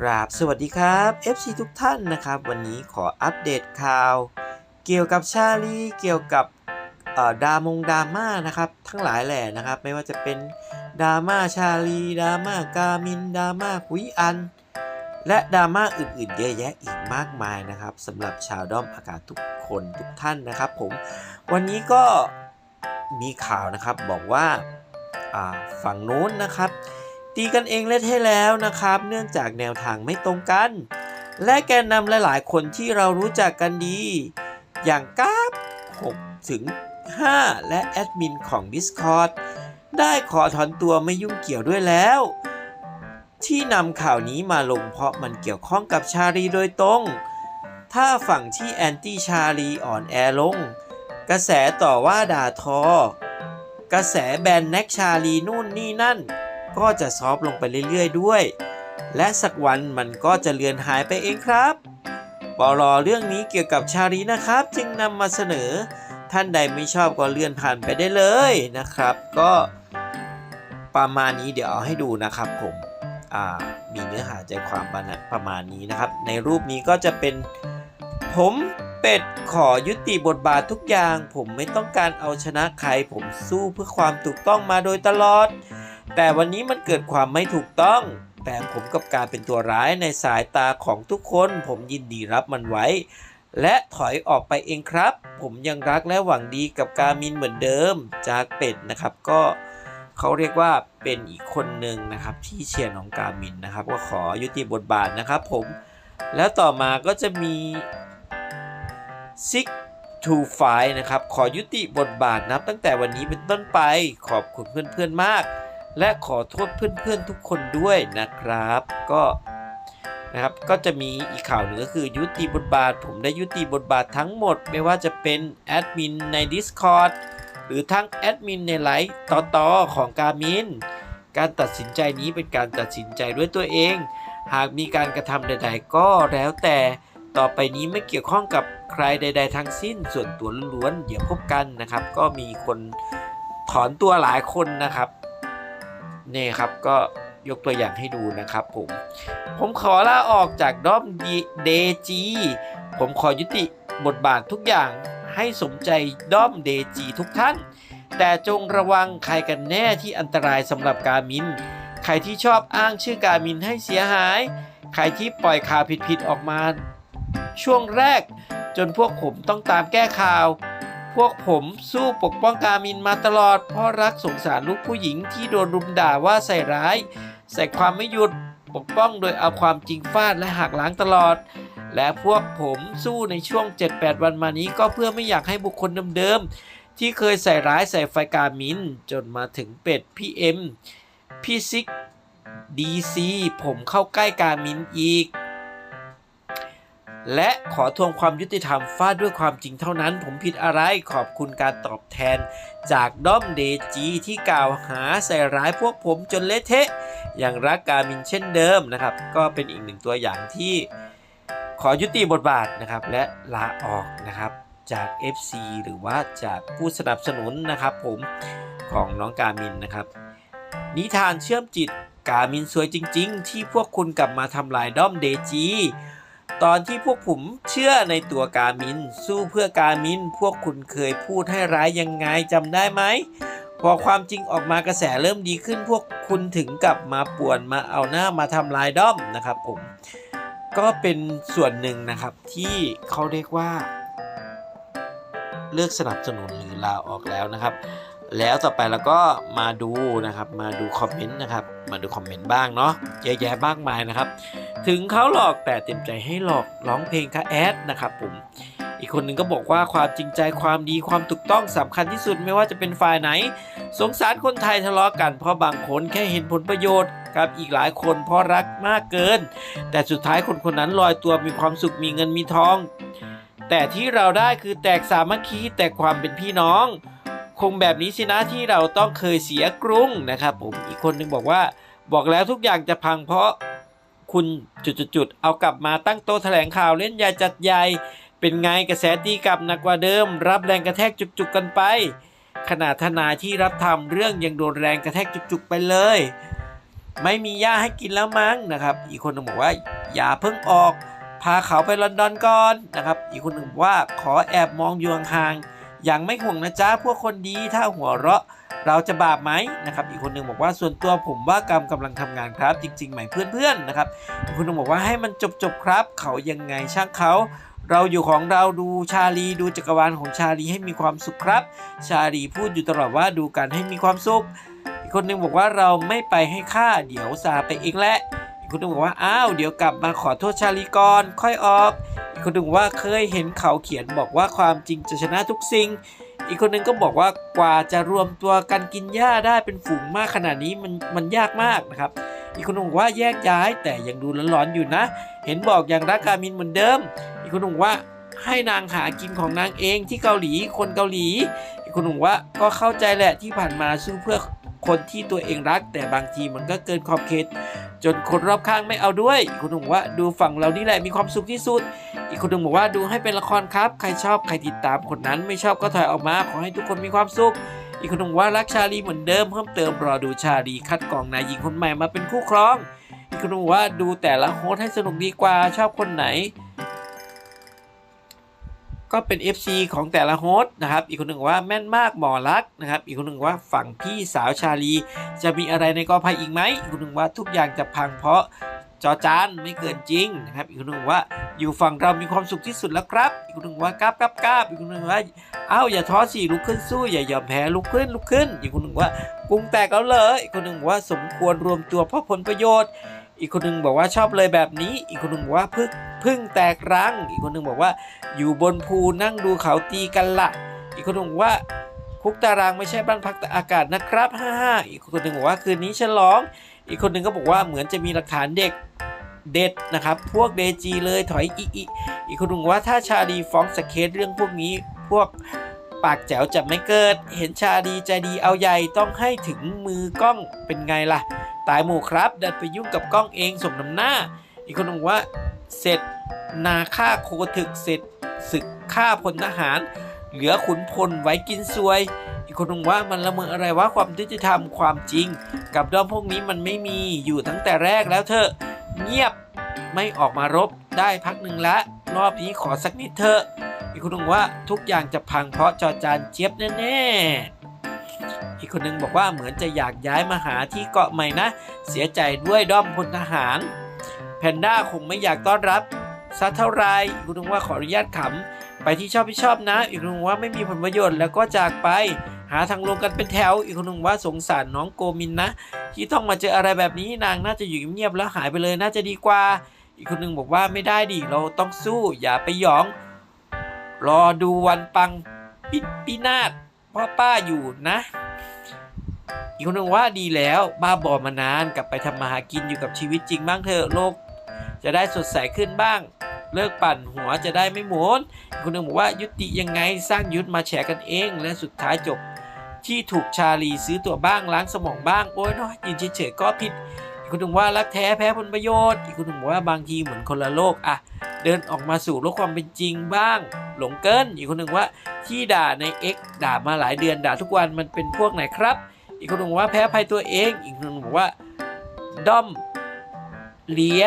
กราบสวัสดีครับ FC ทุกท่านนะครับ วันนี้ขออัปเดตข่าว เกี่ยวกับชาลีเกี่ยวกับดามงดราม่านะครับ ทั้งหลายแหล่นะครับ ไม่ว่าจะเป็นดราม่าชาลีดราม่ากามินดราม่าคุยอัน และดราม่าอื่นๆเยอะแยะอีกมากมายนะครับสำหรับชาวด้อมอากาศทุกคนทุกท่านนะครับผมวันนี้ก็มีข่าวนะครับบอกว่าอ่าฝั่งนู้นนะครับ ตีกันเองเละเทะแล้วนะครับ เนื่องจากแนวทางไม่ตรงกัน และแกนนำหลายๆ คนที่เรารู้จักกันดี อย่างกาฟ6ถึง 5 และแอดมินของ Discord ได้ขอถอนตัวไม่ยุ่งเกี่ยวด้วยแล้ว ที่นำข่าวนี้มาลงเพราะมันเกี่ยวข้องกับชาลีโดยตรง ถ้าฝั่งที่แอนตี้ชาลีอ่อนแอลง กระแสต่อว่าด่าทอ กระแสแบนแน็กชาลีนู่นนี่นั่น ก็จะซอฟลงไปเรื่อยๆด้วย และสักวันมันก็จะเลือนหายไปเองครับปลอเรื่องนี้เกี่ยวกับชาลีนะครับ จึงนำมาเสนอ ท่านใดไม่ชอบก็เลื่อนผ่านไปได้เลยนะครับ ก็ประมาณนี้เดี๋ยวเอาให้ดูนะครับผมอ่ามีเนื้อหาใจความประประมาณนี้นะครับ ในรูปนี้ก็จะเป็น ผมเป็ดขอยุติบทบาททุกอย่าง ผมไม่ต้องการเอาชนะใคร ผมสู้เพื่อความถูกต้องมาโดยตลอด แต่วันนี้มันเกิดความไม่ถูกต้อง แต่ผมกับการเป็นตัวร้ายในสายตาของทุกคน ผมยินดีรับมันไว้ และถอยออกไปเองครับ ผมยังรักและหวังดีกับการมินเหมือนเดิม จากเป็ดนะครับก็เขาเรียกว่าเป็นอีกคนหนึ่งนะครับที่เชียร์น้องกามินนะครับ ก็ขอยุติบทบาทนะครับผม แล้วต่อมาก็จะมี Six to Five นะครับ ขอยุติบทบาทนับตั้งแต่วันนี้เป็นต้นไปขอบคุณเพื่อนๆมาก และขอโทษเพื่อนๆทุกคนด้วยนะครับ ก็นะครับก็จะมีอีกข่าวหนึ่งก็คือยุติบทบาท ผมได้ยุติบทบาททั้งหมด ไม่ว่าจะเป็นแอดมินใน Discord หรือทั้งแอดมินในไลฟ์ต่อๆของการมินการตัดสินใจนี้เป็นการตัดสินใจด้วยตัวเอง หากมีการกระทำใด ๆ ก็แล้วแต่ต่อไปนี้ไม่เกี่ยวข้องกับใครใด ๆ ทั้งสิ้นส่วนตัวล้วนๆเดี๋ยวพบกันนะครับ ก็มีคนถอนตัวหลายคนนะครับ นี่ครับก็ยกตัวอย่างให้ดูนะครับผม ผมขอลาออกจากด้อมเดจีผมขอยุติบทบาททุกอย่างให้สมใจด้อมเดจีทุกท่าน แต่จงระวังใครกันแน่ที่อันตรายสำหรับการมิน ใครที่ชอบอ้างชื่อการมินให้เสียหาย ใครที่ปล่อยข่าวผิดๆออกมา ช่วงแรกจนพวกผมต้องตามแก้ข่าว พวกผมสู้ปกป้องกามินมาตลอด เพราะรักสงสารลูกผู้หญิงที่โดนรุมด่าว่าใส่ร้าย ใส่ความไม่หยุดปกป้องโดยเอาความจริงฟาดและหักล้างตลอด และพวกผมสู้ในช่วง 7-8 วันมานี้ก็เพื่อไม่อยากให้บุคคลเดิมๆที่เคยใส่ร้ายใส่ไฟกามิน จนมาถึงเป็ดพี่เอ็มพี่ซิกดีซีผมเข้าใกล้กามินอีก และขอทวงความยุติธรรมฟาดด้วยความจริงเท่านั้น ผมผิดอะไรขอบคุณการตอบแทน จากด้อมเดจีที่กล่าวหาใส่ร้ายพวกผมจนเละเทะ อย่างรักกามินเช่นเดิมนะครับ ก็เป็นอีกหนึ่งตัวอย่างที่ขอยุติบทบาทนะครับและลาออกนะครับจาก FC หรือว่าจากผู้สนับสนุนนะครับ ผมของน้องกามินนะครับ นิทานเชื่อมจิตกามินสวยจริง ๆ ที่พวกคุณกลับมาทำลายด้อมเดจี ตอนที่พวกผมเชื่อในตัวกามิน สู้เพื่อกามิน พวกคุณเคยพูดให้ร้ายยังไงจำได้ไหม พอความจริงออกมากระแสเริ่มดีขึ้น พวกคุณถึงกลับมาป่วนมาเอาหน้ามาทำลายด้อมนะครับผม ก็เป็นส่วนหนึ่งนะครับที่เขาเรียกว่า เลือกสนับสนุนหรือลาออกแล้วนะครับ แล้วต่อไปเราก็มาดูนะครับ มาดูคอมเมนต์นะครับ มาดูคอมเมนต์บ้างเนาะเยอะแยะมากมายนะครับ ถึงเขาหลอกแต่เต็มใจให้หลอกร้องเพลงค่ะแอดนะครับผมอีกคนหนึ่งก็บอกว่าความจริงใจความดีความถูกต้องสำคัญที่สุดไม่ว่าจะเป็นฝ่ายไหน สงสารคนไทยทะเลาะกันเพราะบางคนแค่เห็นผลประโยชน์กับอีกหลายคนเพราะรักมากเกิน แต่สุดท้ายคนคนนั้นลอยตัวมีความสุขมีเงินมีทอง แต่ที่เราได้คือแตกสามัคคีแตกความเป็นพี่น้อง คงแบบนี้สินะที่เราต้องเคยเสียกรุงนะครับผมอีกคนหนึงบอกว่าบอกแล้วทุกอย่างจะพังเพราะคุณจุดๆเอากลับมาตั้งโต๊ะแถลงข่าวเล่นใหญ่จัดใหญ่เป็นไงกระแสตีกลับหนักกว่าเดิม รับแรงกระแทกจุกๆกันไป ขนาดทนายที่รับทำเรื่องยังโดนแรงกระแทกจุกๆไปเลย ไม่มีหญ้าให้กินแล้วมั้งนะครับ อีกคนหนึ่งบอกว่า อย่าเพิ่งออก พาเขาไปลอนดอนก่อนนะครับ อีกคนหนึ่งว่าขอแอบมองอยู่ห่างๆ อย่างไม่ห่วงนะจ๊ะพวกคนดีถ้าหัวเราะเราจะบาปไหมนะครับ อีกคนหนึ่งบอกว่าส่วนตัวผมว่ากรรมกำลังทำงานครับ จริงๆ ไหมเพื่อนๆนะครับ อีกคนหนึ่งบอกว่าให้มันจบๆครับ เขายังไงช่างเขาเราอยู่ของเราดูชาลีดูจักรวาลของชาลีให้มีความสุขครับ ชาลีพูดอยู่ตลอดว่าดูกันให้มีความสุข อีกคนหนึ่งบอกว่าเราไม่ไปให้ค่าเดี๋ยวซาไปเองแหละอีกคนหนึ่งบอกว่าอ้าวเดี๋ยวกลับมาขอโทษชาลีก่อนค่อยออก คนหนึ่งว่าเคยเห็นเขาเขียนบอกว่าความจริงจะชนะทุกสิ่ง อีกคนหนึ่งก็บอกว่ากว่าจะรวมตัวกันกินหญ้าได้เป็นฝูงมากขนาดนี้มันมันยากมากนะครับ อีกคนหนึ่งว่าแยกย้ายแต่ยังดูร้อนๆอยู่นะ เห็นบอกอยังรักกามินเหมือนเดิม อีกคนหนึ่งว่าให้นางหากินของนางเองที่เกาหลีคนเกาหลี อีกคนหนึ่งว่าก็เข้าใจแหละที่ผ่านมาสู้เพื่อคนที่ตัวเองรัก แต่บางทีมันก็เกินขอบเขต จนคนรอบข้างไม่เอาด้วย อีกคนหนึ่งบอกว่าดูฝั่งเรานี่แหละมีความสุขที่สุด อีกคนหนึ่งบอกว่าดูให้เป็นละครครับ ใครชอบใครติดตามคนนั้นไม่ชอบก็ถอยออกมา ขอให้ทุกคนมีความสุข อีกคนหนึ่งว่ารักชาลีเหมือนเดิมเพิ่มเติมรอดูชาลีคัดกรองนายหญิงคนใหม่มาเป็นคู่ครอง อีกคนหนึ่งว่าดูแต่ละโฮสให้สนุกดีกว่าชอบคนไหน ก็เป็น FC ของแต่ละโฮสต์นะครับ อีกคนหนึ่งว่าแม่นมากหมอรักนะครับ อีกคนหนึ่งว่าฝั่งพี่สาวชาลี จะมีอะไรในกอภัยอีกไหมอีกคนหนึ่งว่าทุกอย่างจะพังเพราะจอจานไม่เกินจริงนะครับ อีกคนหนึ่งว่าอยู่ฝั่งเรามีความสุขที่สุดแล้วครับ อีกคนหนึ่งว่ากราบกราบกราบอีกคนหนึ่งว่าเอ้าอย่าท้อสิลุกขึ้นสู้อย่ายอมแพ้ลุกขึ้นลุกขึ้น อีกคนหนึ่งว่ากรุงแตกแล้วเลยอีกคนหนึ่งว่าสมควรรวมตัวเพราะผลประโยชน์ อีกคนหนึ่งบอกว่าชอบเลยแบบนี้ อีกคนหนึ่งบอกว่าพึ่งพึ่งแตกรัง อีกคนหนึ่งบอกว่าอยู่บนภูนั่งดูเขาตีกันละ อีกคนหนึ่งบอกว่าคุกตารางไม่ใช่บ้านพักตากอากาศนะครับฮ่าฮ่าอีกคนหนึ่งบอกว่าคืนนี้ฉลอง อีกคนหนึ่งก็บอกว่าเหมือนจะมีหลักฐานเด็กเด็ดนะครับ พวกเดจีเลยถอยอีอีอีกคนหนึ่งบอกว่าถ้าชาลีฟ้องสเก็ตเรื่องพวกนี้พวก ปากแจ๋วจะไม่เกิด เห็นชาลีใจดีเอาใหญ่ต้องให้ถึงมือกล้องเป็นไงล่ะ ตายหมู่ครับ ดันไปยุ่งกับกล้องเองสมน้ำหน้า อีกคนหนึ่งบอกว่า เสร็จนาฆ่าโคถึกเสร็จศึกฆ่าพลทหาร เหลือขุนพลไว้กินซวย อีกคนหนึ่งว่ามันละเมออะไรว่าความยุติธรรมความจริง กับด้อมพวกนี้มันไม่มีอยู่ตั้งแต่แรกแล้วเถอะเงียบไม่ออกมารบได้พักหนึ่งละ รอบนี้ขอสักนิดเถอะ อีกคนหนึ่งว่าทุกอย่างจะพังเพราะจอจานเจี๊ยบแน่ๆ อีกคนหนึ่งบอกว่าเหมือนจะอยากย้ายมาหาที่เกาะใหม่นะ เสียใจด้วยด้อมพลทหาร แพนด้าคงไม่อยากต้อนรับสักเท่าไรอีกคนหนึ่งว่าขออนุญาตขำไปที่ชอบที่ชอบนะ อีกคนหนึ่งว่าไม่มีผลประโยชน์แล้วก็จากไป หาทางลงกันเป็นแถว อีกคนหนึ่งว่าสงสารน้องโกมินนะ ที่ต้องมาเจออะไรแบบนี้นางน่าจะอยู่เงียบๆแล้วหายไปเลยน่าจะดีกว่า อีกคนหนึ่งบอกว่าไม่ได้ดิเราต้องสู้อย่าไปหยอง รอดูวันปังปิปินาศพ่อป้าอยู่นะ อีกคนหนึ่งว่าดีแล้วบ้าบอมานานกลับไปทำมาหากินอยู่กับชีวิตจริงบ้างเถอะโลก จะได้สดใสขึ้นบ้าง เลิกปั่นหัวจะได้ไม่หมุนอีกคนหนึ่งบอกว่ายุติยังไงสร้างยุทธมาแฉกันเอง และสุดท้ายจบที่ถูกชาลีซื้อตัวบ้างล้างสมองบ้างโอ้ยเนาะยืนเฉยๆก็ผิดอีกคนหนึ่งว่ารักแท้แพ้ผลประโยชน์ อีกคนหนึ่งบอกว่าบางทีเหมือนคนละโลกอะ เดินออกมาสู่โลกความเป็นจริงบ้าง หลงเกินอีกคนหนึ่งว่าที่ด่าใน X ด่ามาหลายเดือนด่าทุกวันมันเป็นพวกไหนครับ อีกคนหนึ่งบอกว่าแพ้ภัยตัวเอง อีกคนหนึ่งบอกว่าด้อมเลีย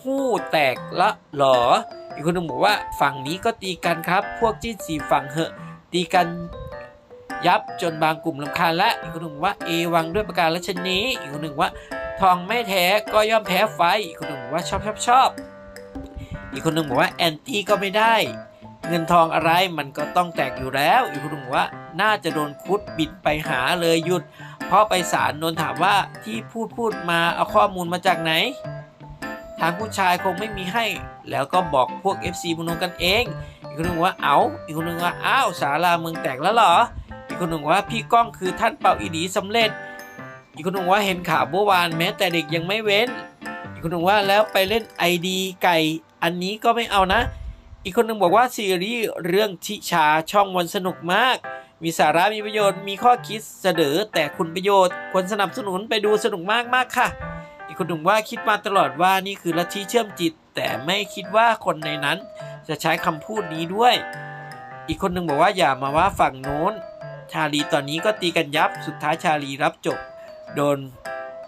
หู้แตกละหรอ อีกคนหนึ่งบอกว่าฝั่งนี้ก็ตีกันครับ พวกจิ้นสีฝั่งเหอะตีกันยับจนบางกลุ่มลำคาญและอีกคนหนึ่งว่าเอวังด้วยประการละชนี้ อีกคนหนึ่งว่าทองไม่แท้ก็ย่อมแพ้ไฟอีกคนหนึ่งบอกว่าชอบชอบชอบ อีกคนหนึ่งบอกว่าแอนตี้ก็ไม่ได้ เงินทองอะไรมันก็ต้องแตกอยู่แล้ว อีกคนหนึ่งบอกว่าน่าจะโดนคุดบิดไปหาเลยหยุด เพราะไปศาลนนถามว่าที่พูดพูดมาเอาข้อมูลมาจากไหน ทางผู้ชายคงไม่มีให้ แล้วก็บอกพวก FC มโนกันเอง อีกคนหนึ่งว่าเอาอีกคนหนึ่งว่าอ้าวสาราเมืองแตกแล้วเหรอ อีกคนหนึ่งว่าพี่ก้องคือท่านเป่าอีดีสำเร็จ อีกคนหนึ่งว่าเห็นข่าวเมื่อวานแม้แต่เด็กยังไม่เว้นอีกคนหนึ่งว่าแล้วไปเล่นไอดีไก่ อันนี้ก็ไม่เอานะ อีกคนหนึ่งบอกว่าซีรีส์เรื่องทิชาช่องวันสนุกมาก มีสาระมีประโยชน์มีข้อคิดเสนอแต่คุณประโยชน์ควรสนับสนุนไปดูสนุกมากมากค่ะ อีกคนหนึ่งว่าคิดมาตลอดว่านี่คือลัทธิเชื่อมจิต แต่ไม่คิดว่าคนในนั้นจะใช้คำพูดนี้ด้วย อีกคนหนึ่งบอกว่าอย่ามาว่าฝั่งโน้น ชาลีตอนนี้ก็ตีกันยับ สุดท้ายชาลีรับจบ โดน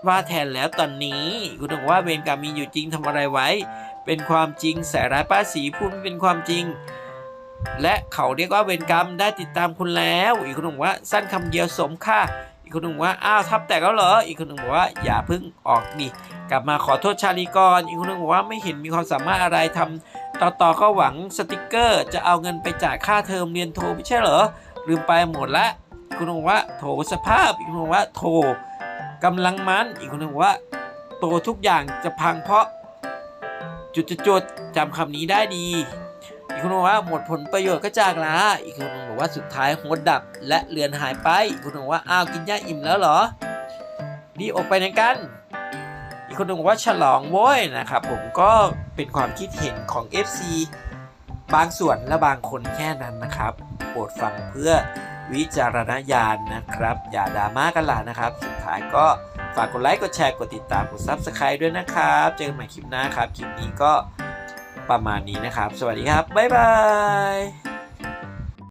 ว่าแทนแล้วตอนนี้ คุณหนึ่งว่าเวรกรรมมีอยู่จริงทำอะไรไว้ เป็นความจริงใส่ร้ายป้าสีพูดไม่เป็นความจริง และเขาเรียกว่าเวรกรรมได้ติดตามคุณแล้ว อีกคนหนึ่งว่าสั้นคำเดียวสมค่าอีกคนหนึ่งว่าอ้าวทับแตกแล้วเหรออีกคนหนึ่งบอกว่าอย่าพิ่งออกดิกลับมาขอโทษชาลีก่อนอีกคนหนึ่งบอกว่าไม่เห็นมีความสามารถอะไรทำต่อต่อก็หวังสติกเกอร์ จะเอาเงินไปจ่ายค่าเทอมเรียนโทไม่ใช่เหรอลืมไปหมดละอีกคนหนึ่งว่าโถสภาพอีกคนหนึ่งว่าโถกำลังมันอีกคนหนึ่งบอกว่าโตทุกอย่างจะพังเพราะ จุดๆๆจำคำนี้ได้ดี อีกคนบอกว่าหมดผลประโยชน์ก็จากลาอีกคนบอกว่าสุดท้ายหัวดับและเรือนหายไป อีกคนบอกว่าอ้าวกินหญ้าอิ่มแล้วเหรอรีอกไปไหนกัน อีกคนบอกว่าฉลองโว้ยนะครับผมก็เป็นความคิดเห็นของ FC บางส่วนและบางคนแค่นั้นนะครับ โปรดฟังเพื่อวิจารณญาณนะครับ อย่าดราม่ากันล่ะนะครับ สุดท้ายก็ ฝากกดไลค์ กดแชร์ กดติดตาม กด Subscribe ด้วยนะครับ เจอกันใหม่คลิปหน้าครับ คลิปนี้ก็ประมาณนี้นะครับ สวัสดีครับ บ๊ายบาย